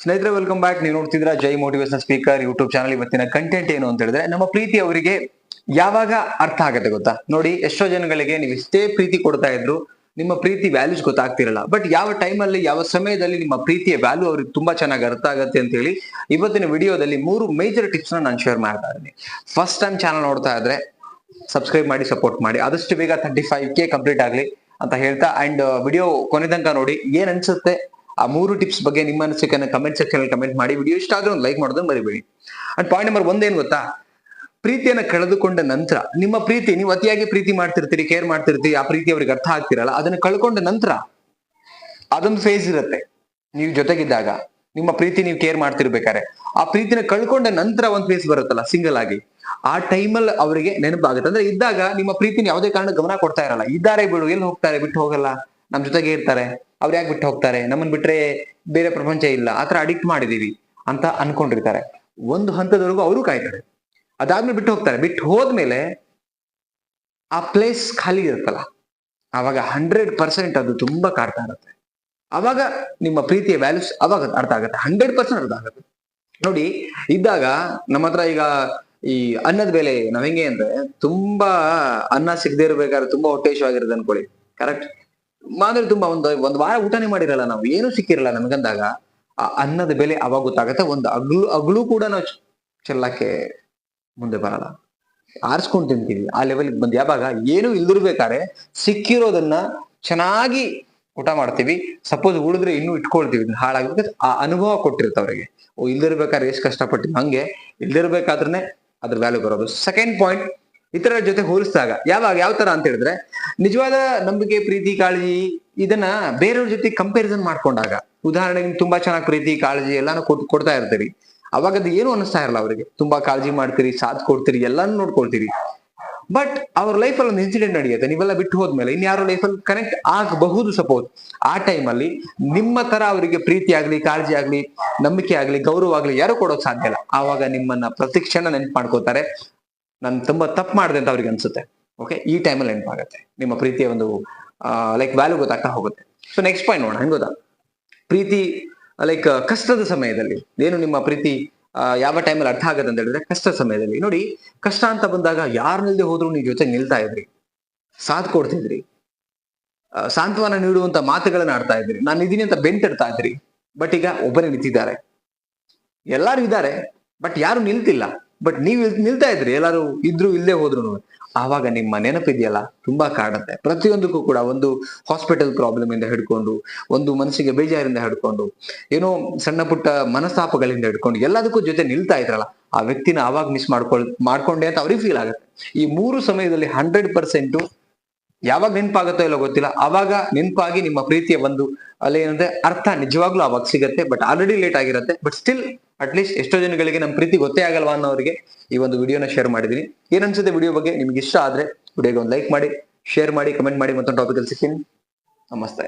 ಸ್ನೇಹಿತರೆ welcome back ನೀವು ನೋಡ್ತಿದ್ರ Jai motivation speaker YouTube channel ಇವತ್ತಿನ ಕಂಟೆಂಟ್ ಏನು ಅಂತ ಹೇಳಿದ್ರೆ, ನಮ್ಮ ಪ್ರೀತಿ ಅವರಿಗೆ ಯಾವಾಗ ಅರ್ಥ ಆಗುತ್ತೆ ಗೊತ್ತಾ? ನೋಡಿ, ಎಷ್ಟೋ ಜನಗಳಿಗೆ ನೀವು ಎಷ್ಟೇ ಪ್ರೀತಿ ಕೊಡ್ತಾ ಇದ್ರು, ನಿಮ್ಮ ಪ್ರೀತಿ ವ್ಯಾಲ್ಯೂಸ್ ಗೊತ್ತಾಗ್ತಿರಲ್ಲ. ಬಟ್ ಯಾವ ಟೈಮಲ್ಲಿ ಯಾವ ಸಮಯದಲ್ಲಿ ನಿಮ್ಮ ಪ್ರೀತಿಯ ವ್ಯಾಲ್ಯೂ ಅವ್ರಿಗೆ ತುಂಬಾ ಚೆನ್ನಾಗಿ ಅರ್ಥ ಆಗುತ್ತೆ ಅಂತ ಹೇಳಿ, ಇವತ್ತಿನ ವಿಡಿಯೋದಲ್ಲಿ ಮೂರು ಮೇಜರ್ ಟಿಪ್ಸ್ ನಾನು ಶೇರ್ ಮಾಡ್ತಾ ಇದ್ದೀನಿ. ಫಸ್ಟ್ ಟೈಮ್ ಚಾನಲ್ ನೋಡ್ತಾ ಇದ್ರೆ ಸಬ್ಸ್ಕ್ರೈಬ್ ಮಾಡಿ ಸಪೋರ್ಟ್ ಮಾಡಿ. ಆದಷ್ಟು ಬೇಗ ತರ್ಟಿ ಫೈವ್ ಕೆ ಕಂಪ್ಲೀಟ್ ಆಗಲಿ ಅಂತ ಹೇಳ್ತಾ ಅಂಡ್ ವಿಡಿಯೋ ಕೊನೆ ತನಕ ನೋಡಿ, ಏನ್ ಅನ್ಸುತ್ತೆ? ಆ ಮೂರು ಟಿಪ್ಸ್ ಬಗ್ಗೆ ನಿಮ್ಮ ಅನಿಸಿಕೆಯನ್ನು ಕಮೆಂಟ್ ಸೆಕ್ಷನ್ ಕಮೆಂಟ್ ಮಾಡಿ ವಿಡಿಯೋ ಇಷ್ಟ ಆದ್ರೆ ಒಂದು ಲೈಕ್ ಮಾಡೋದನ್ನ ಮರಿಬೇಡಿ. ಅಂಡ್ ಪಾಯಿಂಟ್ ನಂಬರ್ ಒಂದೇನು ಗೊತ್ತಾ? ಪ್ರೀತಿಯನ್ನ ಕಳೆದುಕೊಂಡ ನಂತರ, ನಿಮ್ಮ ಪ್ರೀತಿ, ನೀವು ಅತಿಯಾಗಿ ಪ್ರೀತಿ ಮಾಡ್ತಿರ್ತೀರಿ ಕೇರ್ ಮಾಡ್ತಿರ್ತೀರಿ, ಆ ಪ್ರೀತಿ ಅವ್ರಿಗೆ ಅರ್ಥ ಆಗ್ತಿರಲ್ಲ, ಅದನ್ನ ಕಳ್ಕೊಂಡ ನಂತರ ಅದೊಂದು ಫೇಸ್ ಇರುತ್ತೆ. ನೀವು ಜೊತೆಗಿದ್ದಾಗ, ನಿಮ್ಮ ಪ್ರೀತಿ ನೀವು ಕೇರ್ ಮಾಡ್ತಿರ್ಬೇಕಾರೆ ಆ ಪ್ರೀತಿನ ಕಳ್ಕೊಂಡ ನಂತರ ಒಂದು ಫೇಸ್ ಬರುತ್ತಲ್ಲ ಸಿಂಗಲ್ ಆಗಿ. ಆ ಟೈಮಲ್ಲಿ ಅವರಿಗೆ ನೆನಪಾಗುತ್ತೆ ಅಂದ್ರೆ ಇದ್ದಾಗ ನಿಮ್ಮ ಪ್ರೀತಿನ ಯಾವುದೇ ಕಾರಣ ಗಮನ ಕೊಡ್ತಾ ಇರಲ್ಲ. ಇದ್ದಾರೆ ಬಿಡು, ಎಲ್ಲಿ ಹೋಗ್ತಾರೆ, ಬಿಟ್ಟು ಹೋಗಲ್ಲ. ನಮ್ ಜೊತೆಗೆ ಇರ್ತಾರೆ. ಅವ್ರು ಯಾಕೆ ಬಿಟ್ಟು ಹೋಗ್ತಾರೆ? ನಮ್ಮನ್ ಬಿಟ್ರೆ ಬೇರೆ ಪ್ರಪಂಚ ಇಲ್ಲ. ಆತರ ಅಡಿಕ್ಟ್ ಮಾಡಿದೀವಿ ಅಂತ ಅನ್ಕೊಂಡಿರ್ತಾರೆ. ಒಂದು ಹಂತದವರೆಗೂ ಅವರು ಕಾಯ್ತಾರೆ. ಅದಾದ್ಮೇಲೆ ಬಿಟ್ಟು ಹೋಗ್ತಾರೆ. ಬಿಟ್ಟು ಹೋದ್ಮೇಲೆ ಆ ಪ್ಲೇಸ್ ಖಾಲಿ ಇರುತ್ತಲ್ಲ? ಅವಾಗ ಹಂಡ್ರೆಡ್ ಪರ್ಸೆಂಟ್ ಅದು ತುಂಬಾ ಕಾಡ್ತಾ ಇರುತ್ತೆ. ಅವಾಗ ನಿಮ್ಮ ಪ್ರೀತಿಯ ವ್ಯಾಲ್ಯೂಸ್ ಅವಾಗ ಅರ್ಥ ಆಗುತ್ತೆ. ಹಂಡ್ರೆಡ್ ಪರ್ಸೆಂಟ್ ಅರ್ಥ ಆಗುತ್ತೆ. ನೋಡಿ, ಇದ್ದಾಗ ನಮ್ಮ ಹತ್ರ ಈಗ ಈ ಅನ್ನದ ಬೆಲೆ ನಾವ್ ಹೆಂಗೆ ಅಂದ್ರೆ ತುಂಬಾ ಅನ್ನ ಸಿಗದೆ ಇರ್ಬೇಕಾದ್ರೆ ತುಂಬಾ ಹೊಟ್ಟೆಶವಾಗಿರುತ್ತೆ ಅನ್ಕೊಳ್ಳಿ. ಕರೆಕ್ಟ್ ಅಂದ್ರೆ ತುಂಬಾ ಒಂದು, ಒಂದ್ ವಾರ ಊಟನೇ ಮಾಡಿರಲ್ಲ ನಾವು, ಏನು ಸಿಕ್ಕಿರಲ್ಲ ನಮ್ಗಂದಾಗ. ಆ ಅನ್ನದ ಬೆಲೆ ಅವಾಗ ಗೊತ್ತಾಗತ್ತೆ, ಒಂದು ಅಗ್ಲು ಅಗ್ಲು ಕೂಡ ನಾವು ಚೆಲ್ಲಕ್ಕೆ ಮುಂದೆ ಬರಲ್ಲ. ಆರಿಸ್ಕೊಂಡು ತಿಂತೀವಿ, ಆ ಲೆವೆಲ್ಗೆ ಬಂದ್. ಯಾವಾಗ? ಏನು ಇಲ್ದಿರ್ಬೇಕಾರೆ ಸಿಕ್ಕಿರೋದನ್ನ ಚೆನ್ನಾಗಿ ಊಟ ಮಾಡ್ತೀವಿ. ಸಪೋಸ್ ಉಳಿದ್ರೆ ಇನ್ನೂ ಇಟ್ಕೊಳ್ತೀವಿ ಹಾಳಾಗ್ಬೇಕು ಆ ಅನುಭವ ಕೊಟ್ಟಿರ್ತವ್ರಿಗೆ ಓ, ಇಲ್ದಿರ್ಬೇಕಾದ್ರೆ ಎಷ್ಟು ಕಷ್ಟಪಟ್ಟಿವಿ ಹಂಗೆ ಇಲ್ದಿರ್ಬೇಕಾದ್ರೆ ಅದ್ರ ವ್ಯಾಲ್ಯೂ ಬರೋದು. ಸೆಕೆಂಡ್ ಪಾಯಿಂಟ್ ಇತರರ ಜೊತೆ ಹೋಲಿಸಿದಾಗ ಯಾವಾಗ, ಯಾವ ತರ ಅಂತ ಹೇಳಿದ್ರೆ, ನಿಜವಾದ ನಂಬಿಕೆ, ಪ್ರೀತಿ, ಕಾಳಜಿ, ಇದನ್ನ ಬೇರೆಯವ್ರ ಜೊತೆ ಕಂಪ್ಯಾರಿಸನ್ ಮಾಡ್ಕೊಂಡಾಗ, ಉದಾಹರಣೆಗೆ ತುಂಬಾ ಚೆನ್ನಾಗಿ ಪ್ರೀತಿ, ಕಾಳಜಿ ಎಲ್ಲಾನು ಕೊಡ್ತಾ ಇರ್ತೀರಿ. ಅವಾಗ ಅದು ಏನು ಅನಿಸ್ತಾ ಇರಲ್ಲ ಅವರಿಗೆ. ತುಂಬಾ ಕಾಳಜಿ ಮಾಡ್ತೀರಿ, ಸಾಥ್ ಕೊಡ್ತೀರಿ, ಎಲ್ಲಾನು ನೋಡ್ಕೊಳ್ತೀರಿ. ಬಟ್ ಅವ್ರ ಅಲ್ಲಿ ಒಂದು ಇನ್ಸಿಡೆಂಟ್ ನಡೆಯುತ್ತೆ. ನೀವೆಲ್ಲ ಬಿಟ್ಟು ಹೋದ್ಮೇಲೆ ಇನ್ಯಾರೋ ಅಲ್ಲಿ ಕನೆಕ್ಟ್ ಆಗಬಹುದು ಸಪೋಸ್ ಆ ಟೈಮಲ್ಲಿ ನಿಮ್ಮ ತರ ಅವರಿಗೆ ಪ್ರೀತಿ ಆಗ್ಲಿ, ಕಾಳಜಿ ಆಗ್ಲಿ, ನಂಬಿಕೆ ಆಗ್ಲಿ, ಗೌರವ ಆಗ್ಲಿ ಯಾರು ಕೊಡೋಕ್ ಸಾಧ್ಯ ಇಲ್ಲ. ಆವಾಗ ನಿಮ್ಮನ್ನ ಪ್ರತಿಕ್ಷಣ ನೆನ್ಪು ಮಾಡ್ಕೋತಾರೆ. ನಾನು ತುಂಬಾ ತಪ್ಪು ಮಾಡಿದೆ ಅಂತ ಅವ್ರಿಗೆ ಅನ್ಸುತ್ತೆ. ಓಕೆ ಈ ಟೈಮಲ್ಲಿ ನೆನಪಾಗುತ್ತೆ ನಿಮ್ಮ ಪ್ರೀತಿಯ ಒಂದು ಲೈಕ್ ವ್ಯಾಲ್ಯೂ ಗೊತ್ತಾಗ್ತಾ ಹೋಗುತ್ತೆ. ಸೊ ನೆಕ್ಸ್ಟ್ ಪಾಯಿಂಟ್ ನೋಡೋಣ. ಹೆಂಗ್ ಗೊತ್ತಾ? ಪ್ರೀತಿ ಲೈಕ್ ಕಷ್ಟದ ಸಮಯದಲ್ಲಿ, ಏನು ನಿಮ್ಮ ಪ್ರೀತಿ ಯಾವ ಟೈಮಲ್ಲಿ ಅರ್ಥ ಆಗತ್ತೆ ಅಂತ ಹೇಳಿದ್ರೆ ಕಷ್ಟ ಸಮಯದಲ್ಲಿ. ನೋಡಿ, ಕಷ್ಟ ಅಂತ ಬಂದಾಗ ಯಾರು ನಿಲ್ದೆ ಹೋದ್ರು ನೀವು ಜೊತೆ ನಿಲ್ತಾ ಇದ್ರಿ. ಸಾಥ್ ಕೊಡ್ತಿದ್ರಿ ಸಾಂತ್ವನ ನೀಡುವಂತ ಮಾತುಗಳನ್ನ ಆಡ್ತಾ ಇದ್ರಿ. ನಾನು ಇದೀನಿ ಅಂತ ಬೆಂಟಿಡ್ತಾ ಇದ್ರಿ. ಬಟ್ ಈಗ ಒಬ್ಬರೇ ನಿಂತಿದ್ದಾರೆ. ಎಲ್ಲಾರು ಇದ್ದಾರೆ, ಬಟ್ ಯಾರು ನಿಲ್ತಿಲ್ಲ. ಬಟ್ ನೀವು ನಿಲ್ತಾ ಇದ್ರಿ, ಎಲ್ಲಾರು ಇದ್ರು ಇಲ್ಲೇ ಹೋದ್ರು ಆವಾಗ ನಿಮ್ಮ ನೆನಪಿದೆಯಲ್ಲ, ತುಂಬಾ ಕಾಡುತ್ತೆ. ಪ್ರತಿಯೊಂದಕ್ಕೂ ಕೂಡ ಒಂದು ಹಾಸ್ಪಿಟಲ್ ಪ್ರಾಬ್ಲಮ್ ಇಂದ ಹಿಡ್ಕೊಂಡು, ಒಂದು ಮನಸ್ಸಿಗೆ ಬೇಜಾರಿಂದ ಹಿಡ್ಕೊಂಡು, ಏನೋ ಸಣ್ಣ ಪುಟ್ಟ ಮನಸ್ತಾಪಗಳಿಂದ ಹಿಡ್ಕೊಂಡು, ಎಲ್ಲದಕ್ಕೂ ಜೊತೆ ನಿಲ್ತಾ ಇದ್ರಲ್ಲ, ಆ ವ್ಯಕ್ತಿನ ಆವಾಗ ಮಿಸ್ ಮಾಡ್ಕೊಳ್, ಮಾಡ್ಕೊಂಡೆ ಅಂತ ಅವ್ರಿಗೆ ಫೀಲ್ ಆಗುತ್ತೆ. ಈ ಮೂರು ಸಮಯದಲ್ಲಿ ಹಂಡ್ರೆಡ್ ಪರ್ಸೆಂಟ್ ಯಾವಾಗ ನೆನಪಾಗುತ್ತೋ ಇಲ್ಲೋ ಗೊತ್ತಿಲ್ಲ, ಆವಾಗ ನೆನಪಾಗಿ ನಿಮ್ಮ ಪ್ರೀತಿಯ ಒಂದು ಅಲ್ಲಿ ಏನಂದ್ರೆ ಅರ್ಥ ನಿಜವಾಗ್ಲೂ ಅವಾಗ ಸಿಗತ್ತೆ ಬಟ್ ಆಲ್ರೆಡಿ ಲೇಟ್ ಆಗಿರುತ್ತೆ ಬಟ್ ಸ್ಟಿಲ್ ಅಟ್ಲೀಸ್ಟ್ ಎಷ್ಟೋ ಜನಗಳಿಗೆ ನಮ್ಮ ಪ್ರೀತಿ ಗೊತ್ತೇ ಆಗಲ್ವಾ ಅನ್ನೋರಿಗೆ ಈ ಒಂದು ವಿಡಿಯೋನ ಶೇರ್ ಮಾಡಿದ್ದೀನಿ. ಏನನ್ಸುತ್ತೆ ವಿಡಿಯೋ ಬಗ್ಗೆ? ನಿಮ್ಗೆ ಇಷ್ಟ ಆದ್ರೆ ವಿಡಿಯೋಗೆ ಒಂದು ಲೈಕ್ ಮಾಡಿ ಶೇರ್ ಮಾಡಿ ಕಮೆಂಟ್ ಮಾಡಿ ಮತ್ತೊಂದು ಟಾಪಿಕಲ್ಲಿ ಸಿಗ್ತೀನಿ. ನಮಸ್ತೆ.